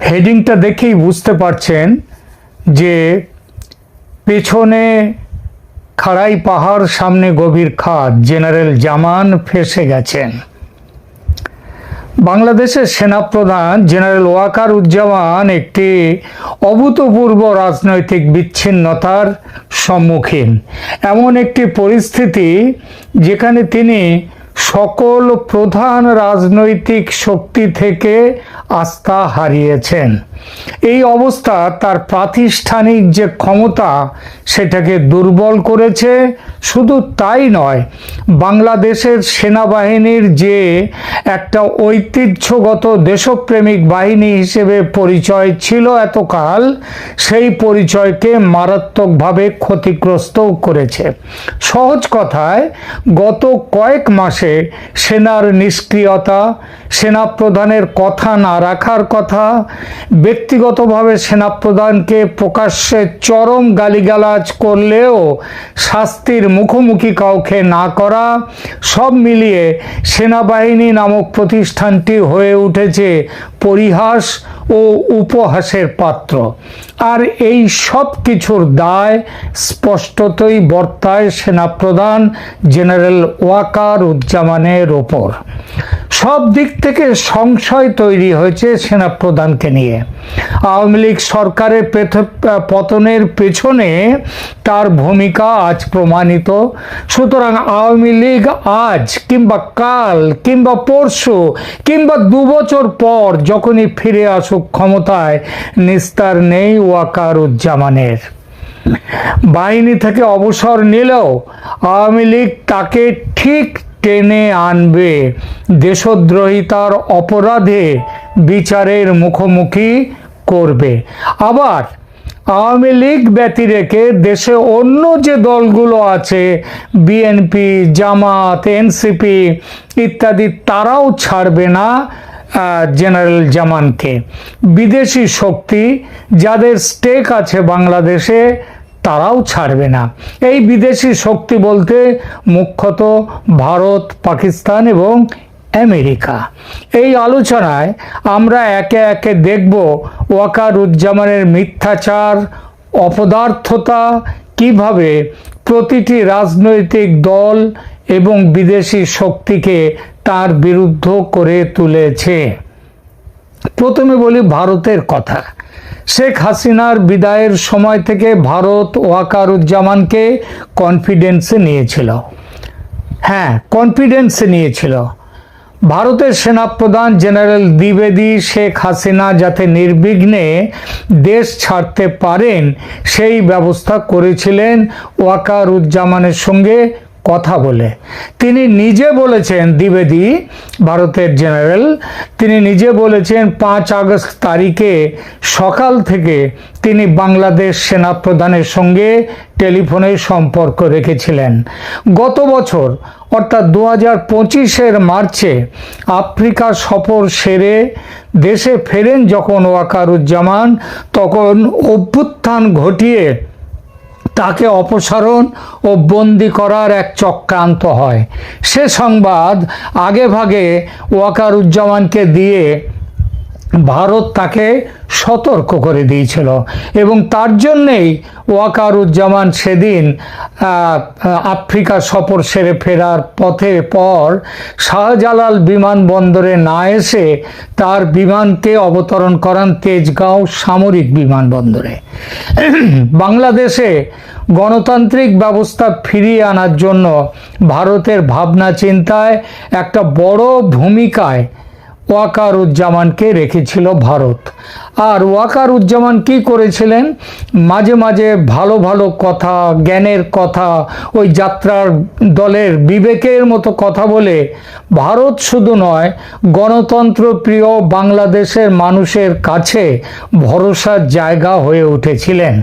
হেডিংটা দেখেই বুঝতে পারছেন যে পেছনে খাড়াই পাহাড়, সামনে গভীর খাদ। জেনারেল জামান ফেসে গেছেন। বাংলাদেশের সেনাপ্রধান জেনারেল ওয়াকার উজ্জামান একটি অভূতপূর্ব রাজনৈতিক বিচ্ছিন্নতার সম্মুখীন। এমন একটি পরিস্থিতি যেখানে তিনি সকল প্রধান রাজনৈতিক শক্তি থেকে আস্থা হারিয়েছেন। এই অবস্থা তার প্রাতিষ্ঠানিক যে ক্ষমতা, সেটাকে দুর্বল করেছে। শুধু তাই নয়, বাংলাদেশের সেনাবাহিনীর যে একটা ঐতিহ্যগত দেশপ্রেমিক বাহিনী হিসেবে পরিচয় ছিল এতকাল, সেই পরিচয়কে মারাত্মকভাবে ক্ষতিগ্রস্তও করেছে। সহজ কথায়, গত কয়েক মাসে সেনার নিষ্ক্রিয়তা, সেনাপ্রধানের কথা না রাখার কথা ব্যক্তিগতভাবে সেনাপ্রধানকে প্রকাশ্যে চরম গালিগালাজ করলেও শাস্তির মুখোমুখি কাউকে না করা, সব মিলিয়ে সেনাবাহিনী নামক প্রতিষ্ঠানটি হয়ে উঠেছে পরিহাস ও উপহাসের পাত্র। আর এই সব কিছুর দায় স্পষ্টতই বর্তায় সেনাপ্রধান জেনারেল ওয়াকার উজ্জামানের ওপর। সব দিক থেকে সংশয় তৈরি হয়েছে সেনাপ্রধানকে নিয়ে। আওয়ামী লীগ সরকারের পতনের পেছনে তার ভূমিকা আজ প্রমাণিত। সুতরাং আওয়ামী লীগ আজ কিংবা কাল কিংবা পরশু কিংবা দু বছর পর যখনই ফিরে আসুক ক্ষমতায় নিস্তার নেই ওয়াকার উজ্জামানের বাহিনী থেকে অবসর নিলেও আওয়ামী লীগ তাকে ঠিক টেনে আনবে। দেশদ্রোহিতার অপরাধে বিচারের মুখোমুখি করবে। আবার আওয়ামী লীগ ব্যতি রেখে দেশে অন্য যে দলগুলো আছে, বিএনপি, জামাত, এনসিপি ইত্যাদি, তারাও ছাড়বে না। জেনারেল জামানকে। বিদেশি শক্তি যাদের স্টেক আছে বাংলাদেশে, তারাও ছাড়বে না। এই বিদেশি শক্তি বলতে মুখ্যত ভারত, পাকিস্তান এবং আমেরিকা। এই আলোচনায় আমরা একে একে দেখব ওয়াকার উজ্জামানের মিথ্যাচার, অপদার্থতা, কীভাবে প্রতিটি রাজনৈতিক দল এবং বিদেশি শক্তিকে তার বিরুদ্ধ করে তুলেছে। প্রথমে বলি ভারতের কথা। শেখ হাসিনার বিদায়ের সময় থেকে ভারত ওয়াকারুজ্জামানকে কনফিডেন্সে নিয়েছিল। হ্যাঁ কনফিডেন্সে নিয়েছিল। ভারতের সেনাপ্রধান জেনারেল দ্বিবেদী শেখ হাসিনা যাতে নির্বিঘ্নে দেশ ছাড়তে পারেন, সেই ব্যবস্থা করেছিলেন ওয়াকারুজ্জামানের সঙ্গে কথা বলে। তিনি নিজে বলেছেন, দ্বিবেদী ভারতের জেনারেল, তিনি নিজে বলেছেন, পাঁচ আগস্ট তারিখে সকাল থেকে তিনি বাংলাদেশ সেনাপ্রধানের সঙ্গে টেলিফোনে সম্পর্ক রেখেছিলেন। গত বছর, অর্থাৎ দু হাজার পঁচিশের মার্চে আফ্রিকা সফর সেরে দেশে ফেরেন যখন ওয়াকারুজ্জামান, তখন অভ্যুত্থান ঘটিয়ে তাকে অপসারণ ও বন্দি করার এক চক্রান্ত হয়। সে সংবাদ আগেভাগে ওয়াকারুজ্জামানকে দিয়ে ভারত তাকে সতর্ক করে দিয়েছিল এবং তার জন্যেই ওয়াকারুজ্জামান সেদিন আফ্রিকা সফর সেরে ফেরার পথে পর শাহজালাল বিমানবন্দরে না এসে তার বিমানকে অবতরণ করান তেজগাঁও সামরিক বিমানবন্দরে। বাংলাদেশে গণতান্ত্রিক ব্যবস্থা ফিরিয়ে আনার জন্য ভারতের ভাবনা চিন্তায় একটা বড় ভূমিকায় ওয়াকারুজ্জামানকে রেখেছিল ভারত। আর ওয়াকারুজ্জামান কি করেছিলেন? মাঝে মাঝে ভালো ভালো কথা, জ্ঞানের কথা, ওই যাত্রার দলের বিবেকের মতো কথা বলে ভারত শুধু নয়, গণতন্ত্র প্রিয় বাংলাদেশের মানুষের কাছে ভরসার জায়গা হয়ে উঠেছিলেন।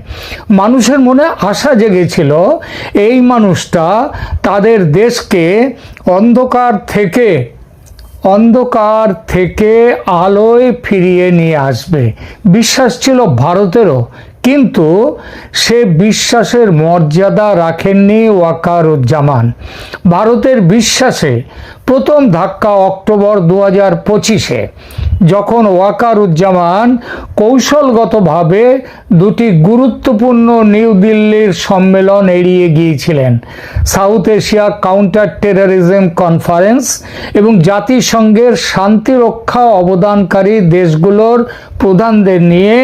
মানুষের মনে আশা জেগেছিল, এই মানুষটা তাদের দেশকে অন্ধকার থেকে অন্ধকার থেকে আলোয় ফিরিয়ে নিয়ে আসবে। বিশ্বাস ছিল ভারতেরও কিন্তু সে বিশ্বাসের মর্যাদা রাখেননি ওয়াকারুজ্জামান। ভারতের বিশ্বাসে প্রথম ধাক্কা অক্টোবর দু হাজার পঁচিশে, যখন ওয়াকারুজ্জামান কৌশলগতভাবে দুটি গুরুত্বপূর্ণ নিউ দিল্লির সম্মেলন এড়িয়ে গিয়েছিলেন। South Asia counter terrorism conference এবং জাতিসংঘের শান্তিরক্ষা অবদানকারী দেশগুলোর প্রধানদের নিয়ে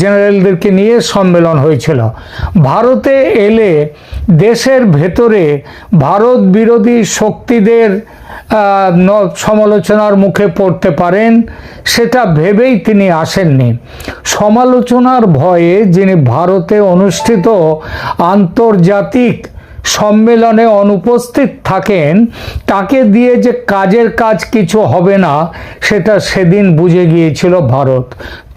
জেনারেলদেরকে নিয়ে সম্মেলন হয়েছিল। ভারতে এলে দেশের ভেতরে ভারত বিরোধী শক্তিদের সমালোচনার মুখে পড়তে পারেন, সেটা ভেবেই তিনি আসেননি। সমালোচনার ভয়ে যিনি ভারতে অনুষ্ঠিত আন্তর্জাতিক সম্মেলনে অনুপস্থিত থাকেন, তাকে দিয়ে যে কাজের কাজ কিছু হবে না, সেটা সেদিন বুঝে গিয়েছিল ভারত।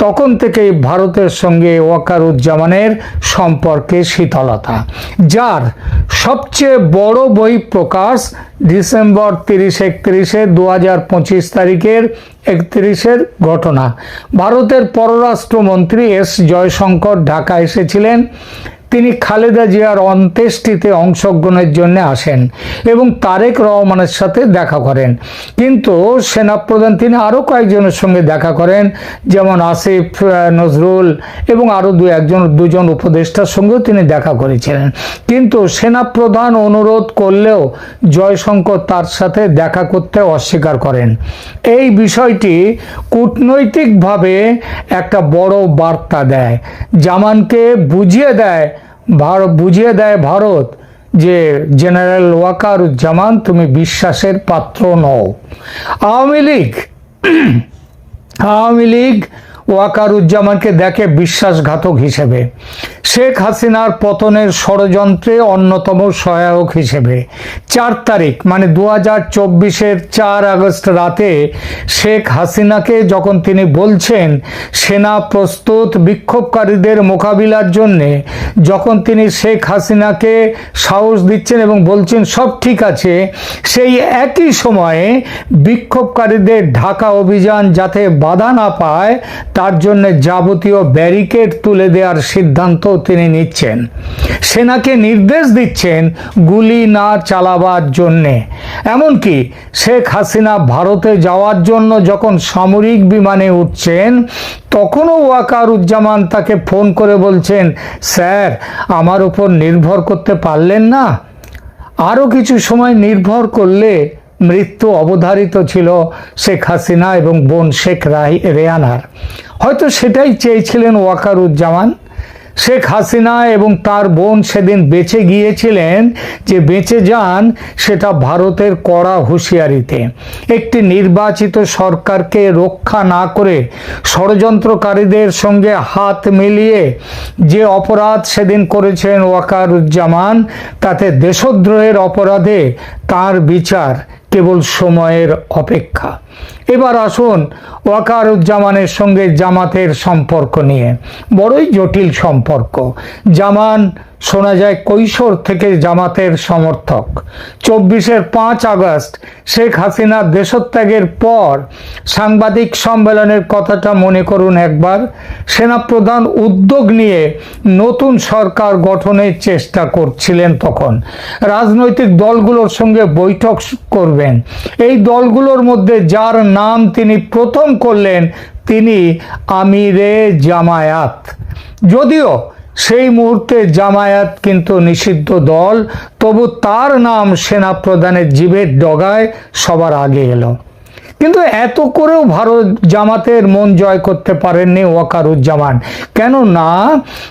তখন থেকেই ভারতের সঙ্গে ওয়াকারুজ্জামানের সম্পর্কে শীতলতা, যার সবচেয়ে বড় বই প্রকাশ ডিসেম্বর তিরিশ একত্রিশে দু হাজার পঁচিশ তারিখের একত্রিশের ঘটনা। ভারতের পররাষ্ট্রমন্ত্রী এস জয়শঙ্কর ঢাকা এসেছিলেন। তিনি খালেদা জিয়ার অন্ত্যেষ্টিতে অংশগ্রহণের জন্য আসেন এবং তারেক রহমানের সাথে দেখা করেন। কিন্তু সেনাপ্রধান তিনি আরও কয়েকজনের সঙ্গে দেখা করেন, যেমন আসিফ নজরুল এবং আরও দু একজন, দুজন উপদেষ্টার সঙ্গেও তিনি দেখা করেছিলেন। কিন্তু সেনাপ্রধান অনুরোধ করলেও জয়শঙ্কর তার সাথে দেখা করতে অস্বীকার করেন। এই বিষয়টি কূটনৈতিকভাবে একটা বড় বার্তা দেয়। জামানকে বুঝিয়ে দেয় ভারত বুঝিয়ে দেয় ভারত যে, জেনারেল ওয়াকার জামান তুমি বিশ্বাসের পাত্র নও। আওয়ামী লীগ আওয়ামী লীগ ওয়াকারুজ্জামানকে দেখে বিশ্বাসঘাতক হিসেবে। শেখ হাসিনার পতনের ষড়যন্ত্রে অন্যতম সহায়ক হিসেবে। চার তারিখ মানে দু হাজার চব্বিশের চার আগস্ট রাতে শেখ হাসিনাকে যখন তিনি বলছেন, সেনা প্রস্তুত বিক্ষোভকারীদের মোকাবিলার জন্যে, যখন তিনি শেখ হাসিনাকে সাহস দিচ্ছেন এবং বলছেন, সব ঠিক আছে। সেই একই সময়ে বিক্ষোভকারীদের ঢাকা অভিযান যাতে বাধা না পায় তার জন্য যাবতীয় ব্যারিকেড তুলে দেওয়ার সিদ্ধান্ত তিনি নিচ্ছেন। সেনাকে নির্দেশ দিচ্ছেন গুলি না চালাবার জন্যে। এমনকি শেখ হাসিনা ভারতে যাওয়ার জন্য যখন সামরিক বিমানে উঠছেন, তখনও ওয়াকারুজ্জামান তাকে ফোন করে বলছেন, স্যার, আমার উপর নির্ভর করতে পারলেন না। আরও কিছু সময় নির্ভর করলে মৃত্যু অবধারিত ছিল শেখ হাসিনা এবং বোন শেখ রাই, রেয়ানার। হয়তো সেটাই চেয়েছিলেন ওয়াকারুজ্জামান। শেখ হাসিনা এবং তার বোন সেদিন বেঁচে গিয়েছিলেন, যে বেঁচে যান সেটা ভারতের কড়া হুঁশিয়ারিতে। একটি নির্বাচিত সরকারকে রক্ষা না করে ষড়যন্ত্রকারীদের সঙ্গে হাত মিলিয়ে যে অপরাধ সেদিন করেছেন ওয়াকারুজ্জামান, তাতে দেশদ্রোহের অপরাধে তার বিচার কেবল সময়ের অপেক্ষা। এবার আসুন ওয়াকারুজ্জামানের সঙ্গে জামাতের সম্পর্ক নিয়ে। বড়ই জটিল সম্পর্ক। জামান শোনা যায় কৈশোর থেকে জামাতের সমর্থক। চব্বিশের পাঁচ আগস্ট, শেখ হাসিনা দেশত্যাগের পর সাংবাদিক সম্মেলনের কথাটা মনে করুন একবার। সেনাপ্রধান উদ্যোগ নিয়ে নতুন সরকার গঠনের চেষ্টা করছিলেন তখন। রাজনৈতিক দলগুলোর সঙ্গে বৈঠক করবেন। এই দলগুলোর মধ্যে যার নাম তিনি প্রথম করলেন, তিনি আমিরে জামায়াত। যদিও সেই মুহূর্তে জামায়াত কিন্তু নিষিদ্ধ দল, তবু তার নাম সেনা প্রধানের জীবের ডগায় সবার আগে এলো। কিন্তু এত করেও ভারত জামাতের মন জয় করতে পারেননি ওয়াকারুজ্জামান। কেন না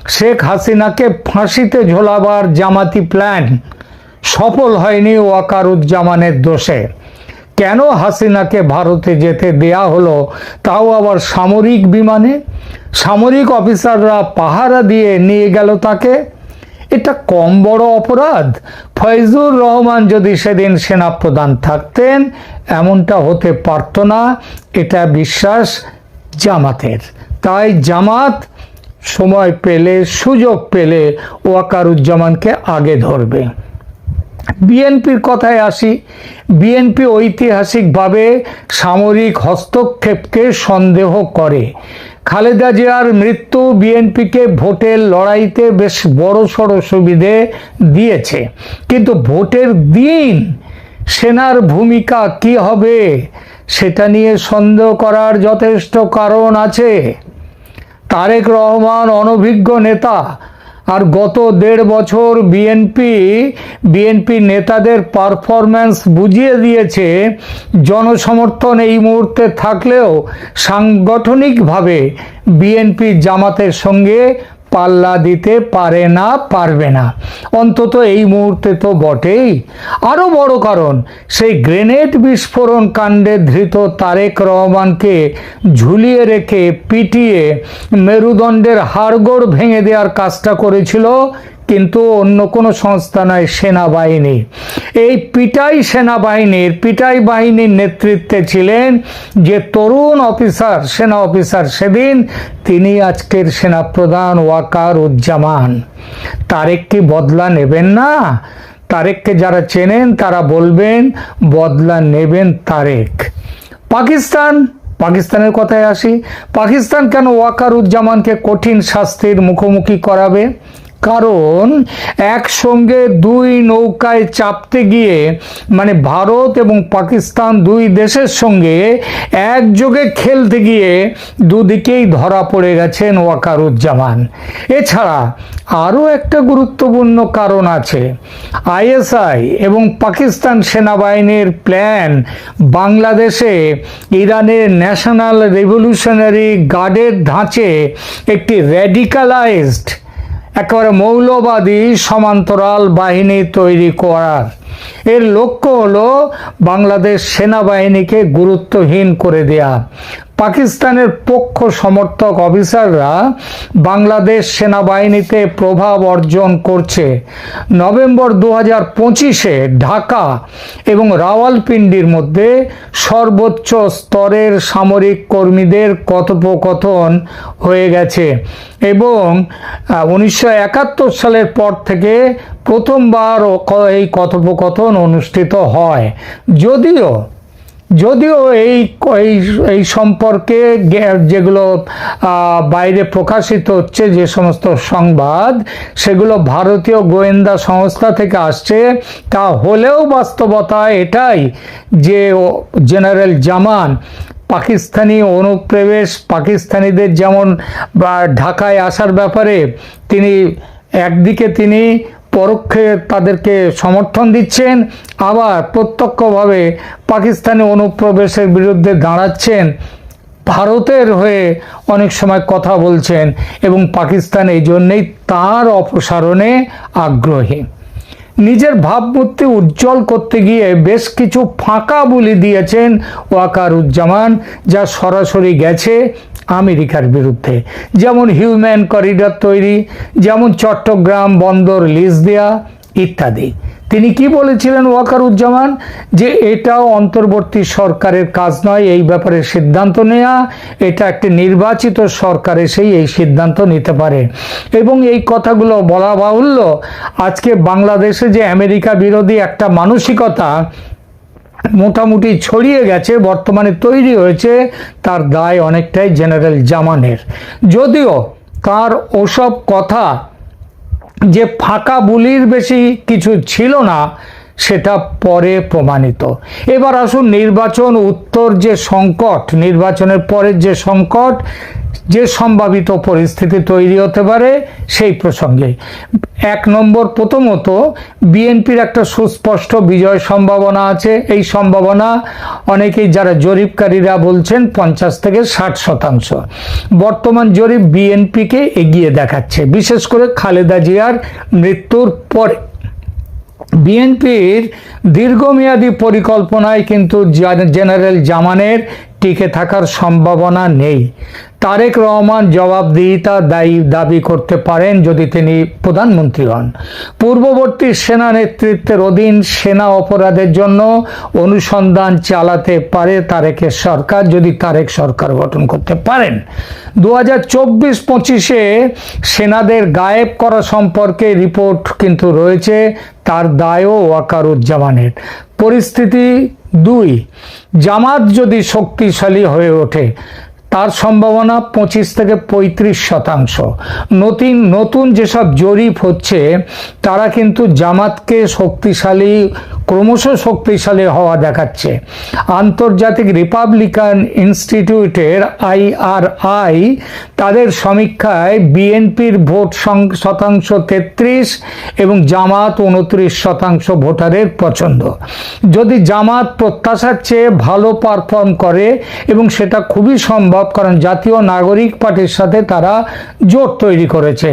শেখ হাসিনাকে ফাঁসিতে ঝোলাবার জামাতি প্ল্যান সফল হয়নি ওয়াকারুজ্জামানের দোষে। কেন হাসিনাকে ভারতে যেতে দেয়া হলো? তাও আবার সামরিক বিমানে? সামরিক অফিসাররা পাহারা দিয়ে নিয়ে গেল তাকে? এটা কম বড় অপরাধ। ফয়জুর রহমান যদি সেদিন সেনাপ্রধান থাকতেন, এমনটা হতে পারত না। এটা বিশ্বাস জামাতের। তাই জামাত সময় পেলে, সুযোগ পেলে ওয়াকারুজ্জামানকে আগে ধরবে। বিএনপির কথায় আসি। বিএনপি ঐতিহাসিকভাবে সামরিক হস্তক্ষেপকে সন্দেহ করে। খালেদা জিয়ার মৃত্যু বিএনপিকে ভোটের লড়াইতে বেশ বড় সড়ো সুবিধে দিয়েছে। কিন্তু ভোটের দিন সেনার ভূমিকা কি হবে সেটা নিয়ে সন্দেহ করার যথেষ্ট কারণ আছে। তারেক রহমান অনভিজ্ঞ নেতা আর গত দেড় বছর বিএনপি বিএনপি নেতাদের পারফরম্যান্স বুঝিয়ে দিয়েছে, জনসমর্থন এই মুহূর্তে থাকলেও সাংগঠনিকভাবে বিএনপি জামাতের সঙ্গে পাল্লা দিতে পারে না, পারবে না। অন্তত এই মুহূর্তে তো বটেই। আরও বড় কারণ, সেই গ্রেনেড বিস্ফোরণ কাণ্ডে ধৃত তারেক রহমানকে ঝুলিয়ে রেখে পিটিয়ে মেরুদণ্ডের হাড়গোড় ভেঙে দেওয়ার কাজটা করেছিল কিন্তু অন্য কোনো সংস্থা নয়, সেনাবাহিনী। এই পিটাই সেনাবাহিনীর, পিটাই বাহিনীর নেতৃত্বে ছিলেন যে তরুণ অফিসার, সেনা অফিসার সেদিন তিনি আজকের সেনাপ্রধান ওয়াকার উজ্জামান তারেক কি বদলা নেবেন না। তারেককে যারা চেনেন তারা বলবেন, বদলা নেবেন তারেক। পাকিস্তান, পাকিস্তানের কথায় আসি। পাকিস্তান কেন ওয়াকার উজ্জামানকে কঠিন শাস্তির মুখোমুখি করাবে? কারণ একসঙ্গে দুই নৌকায় চাপতে গিয়ে মানে ভারত এবং পাকিস্তান দুই দেশের সঙ্গে একযোগে খেলতে গিয়ে দুদিকেই ধরা পড়ে গেছেন ওয়াকারুজ্জামান। এছাড়া আরও একটা গুরুত্বপূর্ণ কারণ আছে। আইএসআই এবং পাকিস্তান সেনাবাহিনীর প্ল্যান বাংলাদেশে ইরানের ন্যাশনাল রেভলিউশনারি গার্ডের ধাঁচে একটি র্যাডিকালাইজড একেবারে মৌলবাদী সমান্তরাল বাহিনী তৈরি করার এর লক্ষ্য হলো বাংলাদেশ সেনাবাহিনীকে গুরুত্বহীন করে দেয়া। পাকিস্তানের পক্ষ সমর্থক অফিসাররা বাংলাদেশ সেনাবাহিনীতে প্রভাব অর্জন করছে। নভেম্বর দু হাজার পঁচিশে ঢাকা এবং রাওয়ালপিন্ডির মধ্যে সর্বোচ্চ স্তরের সামরিক কর্মীদের কথোপকথন হয়ে গেছে এবং উনিশশো একাত্তর সালের পর থেকে প্রথমবার এই কথোপকথন অনুষ্ঠিত হয়। যদিও যদিও এই এই সম্পর্কে যেগুলো বাইরে প্রকাশিত হচ্ছে, যে সমস্ত সংবাদ, সেগুলো ভারতীয় গোয়েন্দা সংস্থা থেকে আসছে, তা হলেও বাস্তবতা এটাই যে জেনারেল জামান, পাকিস্তানি অনুপ্রবেশ, পাকিস্তানিদের যেমন ঢাকায় আসার ব্যাপারে তিনি, একদিকে তিনি পরোক্ষে তাদেরকে সমর্থন দিচ্ছেন, আবার প্রত্যক্ষভাবে পাকিস্তানি অনুপ্রবেশের বিরুদ্ধে দাঁড়াচ্ছেন। ভারতের হয়ে অনেক সময় কথা বলছেন এবং পাকিস্তান এই জন্যেই তাঁর অপসারণে আগ্রহী। নিজের ভাবমূর্তি উজ্জ্বল করতে গিয়ে বেশ কিছু ফাঁকা বলি দিয়েছেন ওয়াকারুজ্জামান, যা সরাসরি গেছে আমেরিকার বিরুদ্ধে। যেমন হিউম্যান করিডর তৈরি, যেমন চট্টগ্রাম বন্দর লিজ দেয়া ইত্যাদি। তিনি কি বলেছিলেন ওয়াকারুজ্জামান? যে এটাও অন্তর্বর্তী সরকারের কাজ নয়, এই ব্যাপারে সিদ্ধান্ত নেওয়া এটা একটি নির্বাচিত সরকার এসেই এই সিদ্ধান্ত নিতে পারে। এবং এই কথাগুলো বলা বাহুল্য, আজকে বাংলাদেশে যে আমেরিকা বিরোধী একটা মানসিকতা মোটামুটি ছড়িয়ে গেছে, বর্তমানে তৈরি হয়েছে, তার দায় অনেকটাই জেনারেল জামানের। যদিও তার ওসব কথা যে ফাঁকা বুলির বেশি কিছু ছিল না সেটা পরে প্রমাণিত। এবার আসুন নির্বাচন উত্তর যে সংকট, নির্বাচনের পরের যে সংকট, যে সম্ভাবিত পরিস্থিতি তৈরি হতে পারে সেই প্রসঙ্গে। এক নম্বর প্রথমত, বিএনপির একটা সুস্পষ্ট বিজয় সম্ভাবনা আছে। এই সম্ভাবনা অনেকেই যারা জরিপকারীরা বলছেন পঞ্চাশ থেকে ষাট শতাংশ। বর্তমান জরিপ বিএনপিকে এগিয়ে দেখাচ্ছে, বিশেষ করে খালেদা জিয়ার মৃত্যুর পরে। বিএনপির দীর্ঘমেয়াদী পরিকল্পনায় কিন্তু জেনারেল জামানের টিকে থাকার সম্ভাবনা নেই। তারেক রহমান জবাবদিহিতা দায়ী দাবি করতে পারেন যদি তিনি প্রধানমন্ত্রী হন। পূর্ববর্তী সেনা নেতৃত্বের অধীন সেনা অপরাধের জন্য অনুসন্ধান চালাতে পারে তারেকের সরকার যদি তারেক সরকার গঠন করতে পারেন। দু হাজার চব্বিশ পঁচিশে সেনাদের গায়েব করা সম্পর্কে রিপোর্ট কিন্তু রয়েছে। তার দায়ও ওয়াকারুজ্জামানের পরিস্থিতি দুই, জামাত যদি শক্তিশালী হয়ে ওঠে, তার সম্ভাবনা পঁচিশ থেকে পঁয়ত্রিশ শতাংশ। নতুন নতুন যেসব জরিপ হচ্ছে, তারা কিন্তু জামাতকে শক্তিশালী ক্রমশ শক্তিশালী হওয়া দেখাচ্ছে। আন্তর্জাতিক রিপাবলিকান ইনস্টিটিউটের আইআরআই তাদের সমীক্ষায় বিএনপির ভোট শতাংশ তেত্রিশ এবং জামাত উনত্রিশ শতাংশ ভোটারের পছন্দ। যদি জামাত প্রত্যাশার চেয়ে ভালো পারফর্ম করে এবং সেটা খুবই সম্ভব, কারণ জাতীয় নাগরিক পার্টির সাথে তারা জোট তৈরি করেছে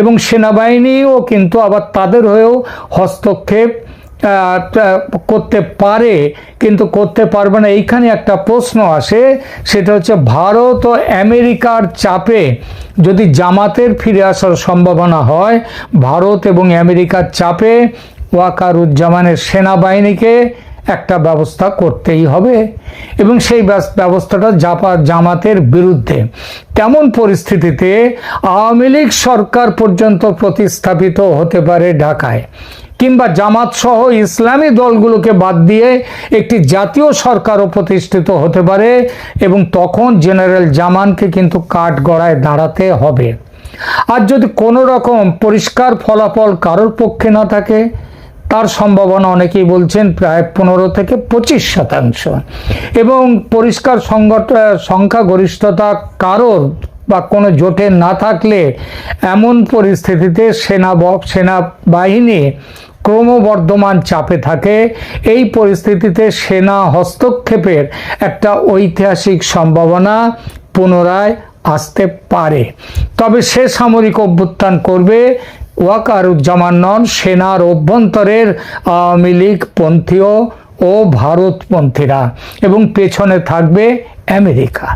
এবং সেনাবাহিনীও কিন্তু আবার তাদের হয়েও হস্তক্ষেপ করতে পারে, কিন্তু করতে পারবে না। এইখানে একটা প্রশ্ন আসে, সেটা হচ্ছে ভারত ও আমেরিকার চাপে যদি জামাতের ফিরে আসার সম্ভাবনা হয়, ভারত এবং আমেরিকার চাপে ওয়াকারুজ্জামানের সেনাবাহিনীকে একটা ব্যবস্থা করতেই হবে এবং সেই ব্যবস্থাটা জাপা, জামাতের বিরুদ্ধে। তেমন পরিস্থিতিতে আওয়ামী লীগ সরকার পর্যন্ত প্রতিস্থাপিত হতে পারে ঢাকায়। কিংবা জামাত সহ ইসলামী দলগুলোকে বাদ দিয়ে একটি জাতীয় সরকারও প্রতিষ্ঠিত হতে পারে এবং তখন জেনারেল জামানকে কিন্তু কাঠ গড়ায় দাঁড়াতে হবে। আর যদি কোনো রকম পরিষ্কার ফলাফল কারোর পক্ষে না থাকে, তার সম্ভাবনা অনেকেই বলছেন প্রায় পনেরো থেকে পঁচিশ শতাংশ। এবং পরিষ্কার সংগঠ সংখ্যাগরিষ্ঠতা কারোর বা কোনো জোটে না থাকলে এমন পরিস্থিতিতে সেনা সেনাবাহিনী ক্রমবর্ধমান চাপে থাকে। এই পরিস্থিতিতে সেনা হস্তক্ষেপের একটা ঐতিহাসিক সম্ভাবনা পুনরায় আসতে পারে। তবে সে সামরিক অভ্যুত্থান করবে ওয়াকারুজ্জামান নন সেনার অভ্যন্তরের আওয়ামী লীগ পন্থীয় ও ভারতপন্থীরা এবং পেছনে থাকবে আমেরিকা।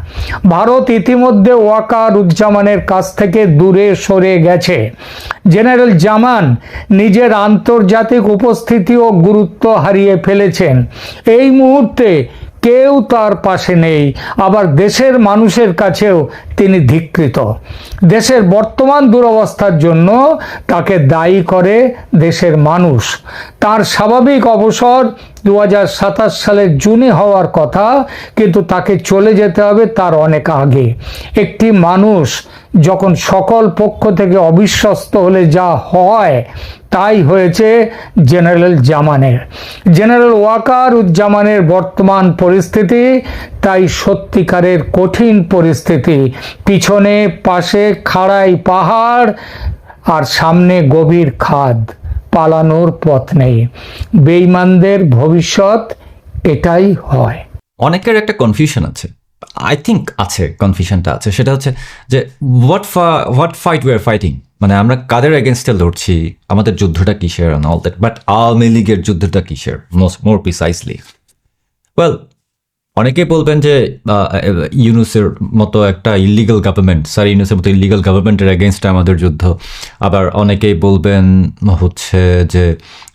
ভারত ইতিমধ্যে ওয়াকার উজ্জামানের কাছ থেকে দূরে সরে গেছে। জেনারেল জামান নিজের আন্তর্জাতিক উপস্থিতি ও গুরুত্ব হারিয়ে ফেলেছেন। এই মুহূর্তে কেউ তার পাশে নেই। আবার দেশের মানুষের কাছেও তিনি ধিকৃত। দেশের বর্তমান দুরবস্থার জন্য তাকে দায়ী করে দেশের মানুষ। তার স্বাভাবিক অবসর দু হাজার সাতাশ সালের জুনে হওয়ার কথা, কিন্তু তাকে চলে যেতে হবে তার অনেক আগে। একটি মানুষ যখন সকল পক্ষ থেকে অবিশ্বস্ত হলে যা হয়, তাই হয়েছে জেনারেল জামানের। জেনারেল ওয়াকার উজ্জামানের বর্তমান পরিস্থিতি তাই সত্যিকারের কঠিন পরিস্থিতি। পিছনে, পাশে খাড়াই পাহাড় আর সামনে গভীর খাদ। পালানোর পথ নেই। বেইমানদের ভবিষ্যৎ এটাই হয়। অনেকের একটা কনফিউশন আছে। আই থিঙ্ক আছে কনফিউশনটা আছে। সেটা হচ্ছে যে what what fight we are fighting মানে আমরা কাদের এগেনস্টে লড়ছি? আমাদের যুদ্ধটা কিসের and all that but Awami লীগের যুদ্ধটা কিসের? মোস্ট মোর প্রিসাইসলি ওয়েল অনেকে বলবেন যে ইউনুসের মতো একটা ইলিগাল গভর্নমেন্ট স্যার ইউনুসের মতো ইলিগাল গভর্নমেন্টের এগেনস্টে আমাদের যুদ্ধ। আবার অনেকেই বলবেন হচ্ছে যে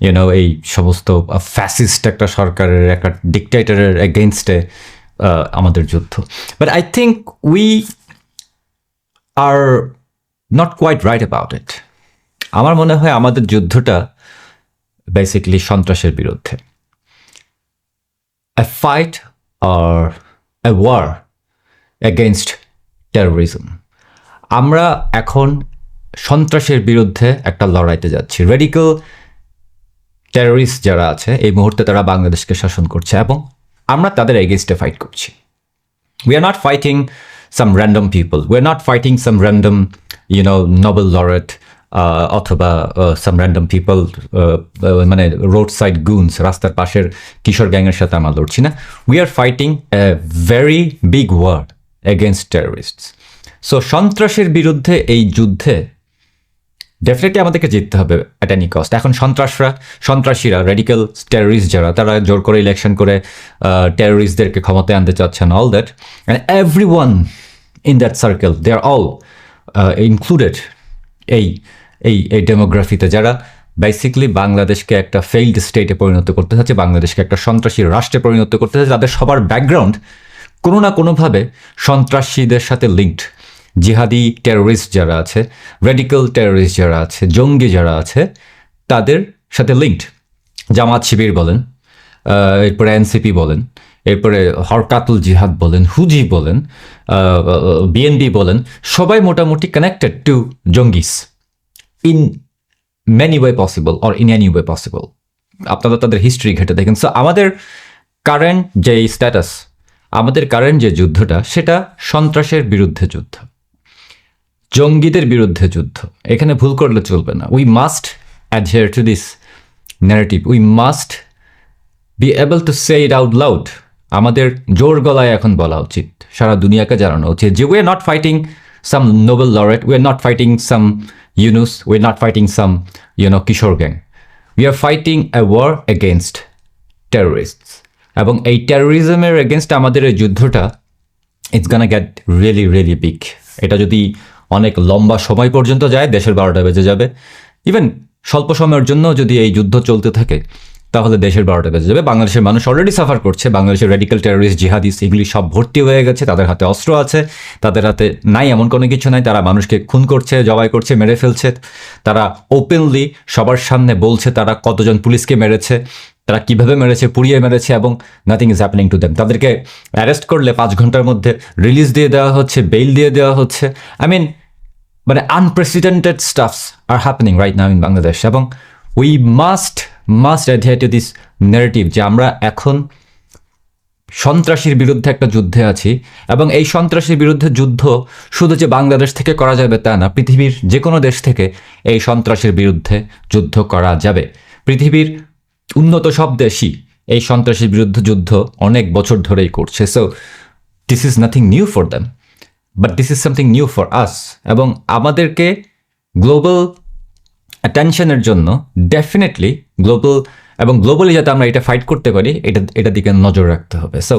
ইউনো এই সমস্ত ফ্যাসিস্ট একটা সরকারের, একটা ডিকটেটরের এগেনস্টে আমাদের যুদ্ধ। But I think we are not quite right about it আমার মনে হয় আমাদের যুদ্ধটা বেসিক্যালি সন্ত্রাসের বিরুদ্ধে। A fight or a war against terrorism আমরা এখন সন্ত্রাসের বিরুদ্ধে একটা লড়াইতে যাচ্ছি রেডিক্যাল টেররিস্ট যারা আছে এই মুহূর্তে তারা বাংলাদেশকে শাসন করছে এবং আমরা তাদের এগেনস্টে ফাইট করছি are not fighting some random people we're not fighting some random you know nobel laureate uh, অথবা সাম র্যান্ডম পিপল মানে রোড সাইড গুনস রাস্তার পাশের কিশোর গ্যাংয়ের সাথে আমরা লড়ছি না। We are fighting a very big war against terrorist so সন্ত্রাসের বিরুদ্ধে এই যুদ্ধে ডেফিনেটলি আমাদেরকে জিততে হবে অ্যাট এনি কস্ট এখন সন্ত্রাসরা, সন্ত্রাসীরা রেডিক্যাল টেররিস্ট যারা, তারা জোর করে ইলেকশন করে টেররিস্টদেরকে ক্ষমতায় আনতে চাচ্ছেন all that and every one in that circle they are all included এই এই এই ডেমোগ্রাফিতে যারা বেসিক্যালি বাংলাদেশকে একটা ফেইল্ড স্টেটে পরিণত করতে চাচ্ছে বাংলাদেশকে একটা সন্ত্রাসী রাষ্ট্রে পরিণত করতে চাচ্ছে তাদের সবার ব্যাকগ্রাউন্ড কোনো না কোনোভাবে সন্ত্রাসীদের সাথে লিঙ্কড জিহাদি টেরোরিস্ট যারা আছে রেডিক্যাল টেরোরিস্ট যারা আছে, জঙ্গি যারা আছে, তাদের সাথে লিঙ্কড জামাত শিবির বলেন এরপরে এনসিপি বলেন, এরপরে হরকাতুল জিহাদ বলেন, হুজি বলেন বিএনবি বলেন, সবাই মোটামুটি connected to জঙ্গিস। In many way possible or in any way possible আপনারা তাদের হিস্ট্রি ঘেটে দেখেন। সো আমাদের কারেন্ট যে স্ট্যাটাস আমাদের কারেন্ট যে যুদ্ধটা, সেটা সন্ত্রাসের বিরুদ্ধে যুদ্ধ। জঙ্গিদের বিরুদ্ধে যুদ্ধ। এখানে ভুল করলে চলবে না। We must adhere to this narrative we must be able to say it out loud আমাদের জোর গলায় এখন বলা উচিত। সারা দুনিয়াকে জানানো উচিত যে we are not fighting some nobel laureate we are not fighting some Yunus we're not fighting some, you know, Kishore gang we are fighting a war against terrorist এবং এই টেরোরিজমের এগেনস্ট আমাদের এই যুদ্ধটা it's gonna get really really big এটা যদি অনেক লম্বা সময় পর্যন্ত যায় দেশের বারোটা বেজে যাবে। ইভেন স্বল্প সময়ের জন্য যদি এই যুদ্ধ চলতে থাকে তাহলে দেশের বারোটা বেজে যাবে। বাংলাদেশের মানুষ অলরেডি সাফার করছে। বাংলাদেশের রেডিক্যাল টেরোরিস্ট জিহাদিস এগুলি সব ভর্তি হয়ে গেছে। তাদের হাতে অস্ত্র আছে। তাদের হাতে নাই এমন কোনো কিছু নাই। তারা মানুষকে খুন করছে, জবাই করছে, মেরে ফেলছে। তারা ওপেনলি সবার সামনে বলছে তারা কতজন পুলিশকে মেরেছে, তারা কীভাবে মেরেছে, পুড়িয়ে মেরেছে এবং nothing is happening to them তাদেরকে অ্যারেস্ট করলে পাঁচ ঘণ্টার মধ্যে রিলিজ দিয়ে দেওয়া হচ্ছে বেইল দিয়ে দেওয়া হচ্ছে। আই মিন মানে unprecedented stuffs are happening right now in Bangladesh এবং we must must adhere to this negative যে আমরা এখন সন্ত্রাসীর বিরুদ্ধে একটা যুদ্ধে আছি এবং এই সন্ত্রাসীর বিরুদ্ধে যুদ্ধ শুধু যে বাংলাদেশ থেকে করা যাবে তা না, পৃথিবীর যে কোনো দেশ থেকে এই সন্ত্রাসের বিরুদ্ধে যুদ্ধ করা যাবে। পৃথিবীর উন্নত সব দেশই এই সন্ত্রাসীর বিরুদ্ধে যুদ্ধ অনেক বছর ধরেই করছে। So this is nothing new for them but this is something new for us এবং আমাদেরকে গ্লোবাল অ্যাটেনশনের জন্য ডেফিনেটলি গ্লোবাল এবং গ্লোবালি যাতে আমরা এটা ফাইট করতে পারি, এটা, এটার দিকে নজর রাখতে হবে। সো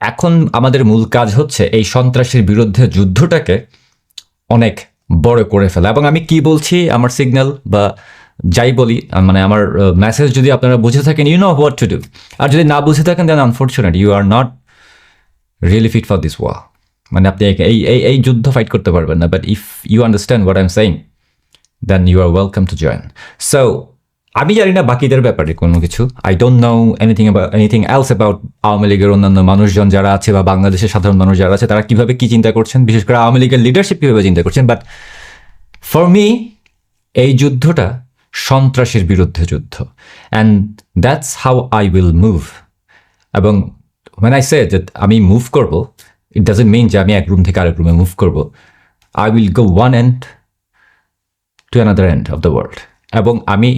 এখন আমাদের মূল কাজ হচ্ছে এই সন্ত্রাসের বিরুদ্ধে যুদ্ধটাকে অনেক বড় করে ফেলা। এবং আমি কি বলছি, আমার সিগন্যাল বা যাই বলি মানে আমার মেসেজ যদি আপনারা বুঝে থাকেন you know what to do আর যদি না বুঝে থাকেন then unfortunate you are not really fit for this war মানে আপনি এই এই যুদ্ধ ফাইট করতে পারবেন না but if you understand what I am saying then you are welcome to join so আমি জানি না বাকিদের ব্যাপারে কোনো কিছু। I don't know anything anything else about Awami লীগের অন্যান্য মানুষজন যারা আছে বা বাংলাদেশের সাধারণ মানুষ যারা আছে, তারা কীভাবে কী চিন্তা করছেন? বিশেষ করে আওয়ামী লীগের লিডারশিপ কীভাবে চিন্তা করছেন? বাট ফর মি এই যুদ্ধটা সন্ত্রাসের বিরুদ্ধে যুদ্ধ। And that's how I will move এবং I say that আমি মুভ করব ইট ডাজেন্ট মিন যে আমি এক রুম থেকে আরেক রুমে মুভ করব। I will go one end to another end of the world এবং আমি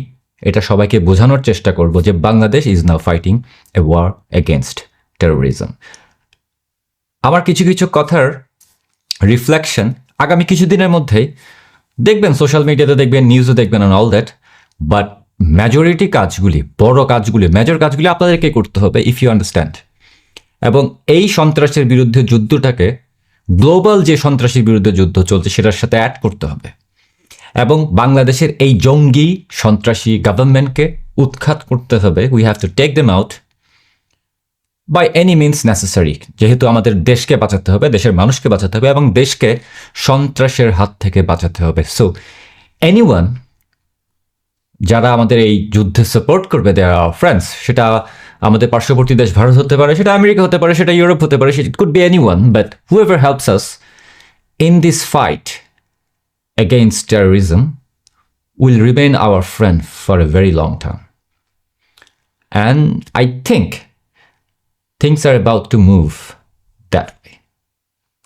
এটা সবাইকে বোঝানোর চেষ্টা করব যে Bangladesh is now fighting a war against terrorism আমার কিছু কিছু কথার রিফ্লেকশন আগামী কিছুদিনের মধ্যেই দেখবেন সোশ্যাল মিডিয়াতে দেখবেন নিউজে দেখবেন on all that but majority কাজগুলি, বড় কাজগুলি মেজর কাজগুলি আপনাদেরকে করতে হবে ইফ ইউ আন্ডারস্ট্যান্ড এবং এই সন্ত্রাসের বিরুদ্ধে যুদ্ধটাকে গ্লোবাল যে সন্ত্রাসের বিরুদ্ধে যুদ্ধ চলছে, সেটার সাথে অ্যাড করতে হবে। এবং বাংলাদেশের এই জঙ্গি সন্ত্রাসী গভর্নমেন্টকে উৎখাত করতে হবে। We have to take them out by any means necessary যেহেতু আমাদের দেশকে বাঁচাতে হবে, দেশের মানুষকে বাঁচাতে হবে এবং দেশকে সন্ত্রাসের হাত থেকে বাঁচাতে হবে। সো এনিওয়ান যারা আমাদের এই যুদ্ধে সাপোর্ট করবে দেয়ার ফ্রেন্ডস সেটা আমাদের পার্শ্ববর্তী দেশ ভারত হতে পারে, সেটা আমেরিকা হতে পারে, সেটা ইউরোপ হতে পারে it could be any one but whoever helps us in this fight against terrorism will remain our friend for a very long time. And I think things are about to move that way.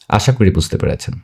আশা করি বুঝতে পেরেছেন